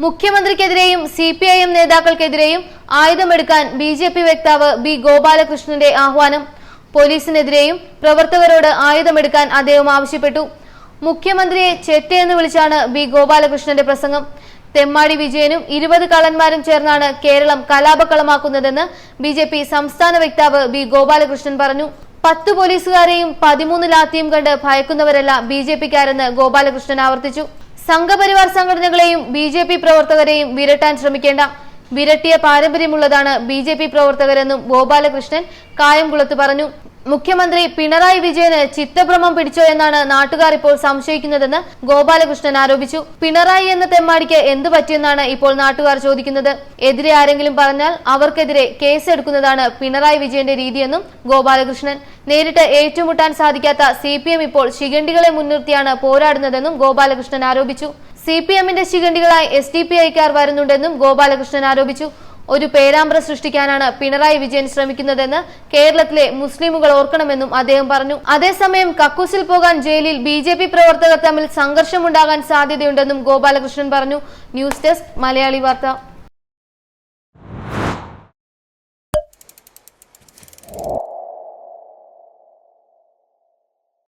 മുഖ്യമന്ത്രിക്കെതിരെയും C P I M നേതാക്കൾക്കെതിരെയും ആയുധമെടുക്കാൻ B J P വക്താവ് ബി ഗോപാലകൃഷ്ണന്റെ ആഹ്വാനം. പോലീസിനെതിരെയും പ്രവർത്തകരോട് ആയുധമെടുക്കാൻ അദ്ദേഹം ആവശ്യപ്പെട്ടു. മുഖ്യമന്ത്രിയെ ചെറ്റയെന്ന് വിളിച്ചാണ് ബി ഗോപാലകൃഷ്ണന്റെ പ്രസംഗം. തെമ്മാടി വിജയനും ഇരുപത് കള്ളന്മാരും ചേർന്നാണ് കേരളം കലാപക്കളമാക്കുന്നതെന്ന് ബി ജെ പി സംസ്ഥാന വക്താവ് ബി ഗോപാലകൃഷ്ണൻ പറഞ്ഞു. പത്ത് പോലീസുകാരെയും പതിമൂന്ന് ലാത്തിയും കണ്ട് ഭയക്കുന്നവരല്ല ബി ജെ പിക്കാരെന്ന് ഗോപാലകൃഷ്ണൻ ആവർത്തിച്ചു. സംഘപരിവാർ സംഘടനകളെയും ബി ജെ പി പ്രവർത്തകരെയും വിരട്ടാൻ ശ്രമിക്കേണ്ട. വിരട്ടിയ പാരമ്പര്യമുള്ളതാണ് ബി ജെ പി പ്രവർത്തകരെന്നും ഗോപാലകൃഷ്ണൻ കായംകുളത്ത് പറഞ്ഞു. മുഖ്യമന്ത്രി പിണറായി വിജയന് ചിത്തഭ്രമം പിടിച്ചോ എന്നാണ് നാട്ടുകാർ ഇപ്പോൾ സംശയിക്കുന്നതെന്ന് ഗോപാലകൃഷ്ണൻ ആരോപിച്ചു. പിണറായി എന്ന തെമ്മാടിക്ക് എന്ത് പറ്റിയെന്നാണ് ഇപ്പോൾ നാട്ടുകാർ ചോദിക്കുന്നത്. എതിരെ ആരെങ്കിലും പറഞ്ഞാൽ അവർക്കെതിരെ കേസെടുക്കുന്നതാണ് പിണറായി വിജയന്റെ രീതിയെന്നും ഗോപാലകൃഷ്ണൻ. നേരിട്ട് ഏറ്റുമുട്ടാൻ സാധിക്കാത്ത സി ഇപ്പോൾ ശിഖണ്ഡികളെ മുൻനിർത്തിയാണ് പോരാടുന്നതെന്നും ഗോപാലകൃഷ്ണൻ ആരോപിച്ചു. സി പി എമ്മിന്റെ ശിഖണ്ഡികളായി എസ് ഡി പി ഐക്കാർ വരുന്നുണ്ടെന്നും ഗോപാലകൃഷ്ണൻ ആരോപിച്ചു. ഒരു പേരാമ്പ്ര സൃഷ്ടിക്കാനാണ് പിണറായി വിജയൻ ശ്രമിക്കുന്നതെന്ന് കേരളത്തിലെ മുസ്ലിമുകൾ ഓർക്കണമെന്നും അദ്ദേഹം പറഞ്ഞു. അതേസമയം കക്കൂസിൽ പോകാൻ ജയിലിൽ ബി ജെ പി പ്രവർത്തകർ തമ്മിൽ സംഘർഷമുണ്ടാകാൻ സാധ്യതയുണ്ടെന്നും ഗോപാലകൃഷ്ണൻ പറഞ്ഞു. ന്യൂസ് ഡെസ്ക് മലയാളി വാർത്ത.